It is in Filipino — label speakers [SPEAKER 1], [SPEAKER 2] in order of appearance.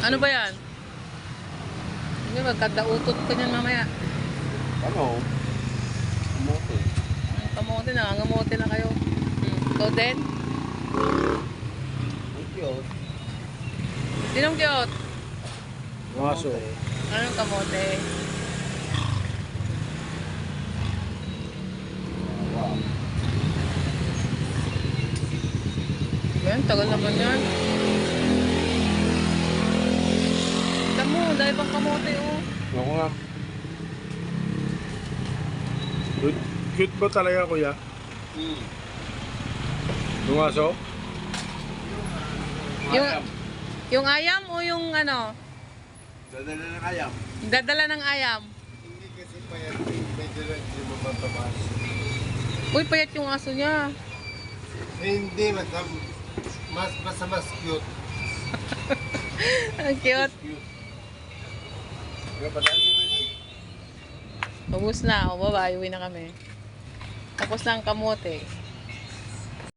[SPEAKER 1] Ano ba yan? Hindi, magkadautot ka niyan mamaya.
[SPEAKER 2] Ano?
[SPEAKER 1] Kamote kamote na kayo. Hmm. Ikaw din?
[SPEAKER 2] Ang cute.
[SPEAKER 1] Sinong cute?
[SPEAKER 2] Maso.
[SPEAKER 1] Anong kamote?
[SPEAKER 2] Wow.
[SPEAKER 1] Yan, tagal naman yan. Tamo, dahil pang kamote oh.
[SPEAKER 2] Ako nga.
[SPEAKER 3] Cute, cute ba talaga kuya?
[SPEAKER 2] Hmm.
[SPEAKER 3] Lumaso?
[SPEAKER 1] Yung, yung ayam o yung ano?
[SPEAKER 2] Dadala ng ayam.
[SPEAKER 1] Dadala ng ayam.
[SPEAKER 2] Hindi kasi payat. Medyo lang hindi mo matamas.
[SPEAKER 1] Uy, payat yung aso niya.
[SPEAKER 2] Eh, hindi. Mas, mas, mas, mas cute.
[SPEAKER 1] Ang cute.
[SPEAKER 2] Cute. Kaya padaan nyo na yan.
[SPEAKER 1] Ubus na. O, baba, uwi na kami. Tapos na ang kamote.